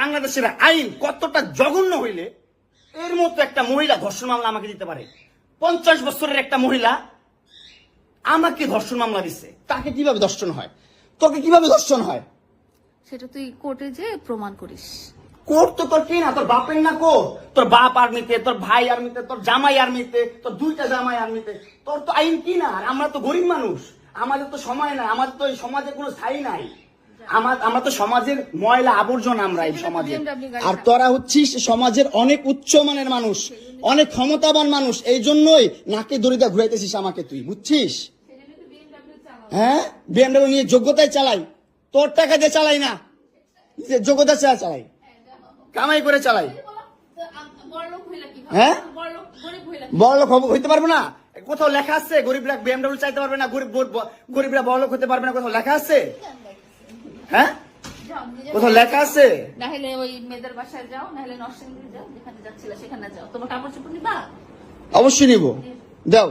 বাংলাদেশের আইন কতটা জঘন্য হইলে এর মতো একটা মহিলা ধর্ষণ মামলা আমাকে দিতে পারে। পঞ্চাশ বছরের একটা মহিলা আমাকে ধর্ষণ মামলা দিচ্ছে তাকে কীভাবে ধর্ষণ হয়? তোকে কীভাবে ধর্ষণ হয়? সেটা তুই কোর্টে যে প্রমাণ করিস। কোর্ট তো তোর কে না তোর বাপের না কোর তোর বাপ আর্মিতে তোর ভাই আর্মিতে তোর জামাই আর্মিতে তোর দুইটা জামাই আর্মিতে। তোর তো আইন কি না আর আমরা তো গরিব মানুষ। আমাদের তো সময় নাই আমাদের তো এই সমাজে কোনো স্থায়ী নাই। আমার আমরা তো সমাজের ময়লা আবর্জনা আমরা এই সমাজে। আর তোরা হচ্ছিস সমাজের অনেক উচ্চ মানের মানুষ অনেক ক্ষমতাবান মানুষ এই জন্যই নাকে দড়িটা ঘুরাইতেছিস আমাকে তুই বুঝছিস? হ্যাঁ? বিএমডাব্লিউ নিয়ে যোগ্যতায় চালাই তোর টাকা দিয়ে চালাই না। নিজের যোগ্যতা ছাড়া চালাই। কামাই করে চালাই। হ্যাঁ? বড় লোক হইতে পারব না। কোথাও লেখা আছে গরিবরা বিএমডাব্লিউ চাইতে পারবে না গরিব গরিব- গরিবরা বড় লোক হতে পারবে না কোথাও লেখা আছে? হ্যাঁ? কোথাও লেখা আছে? নাহলে ওই মেয়েদের বাসায় যাও নাহলে নরসিংদী যাও যেখানে যাচ্ছিল সেখানে যাও। তোমার কাপড় চোপড় নিবা? অবশ্যই নিব। দাও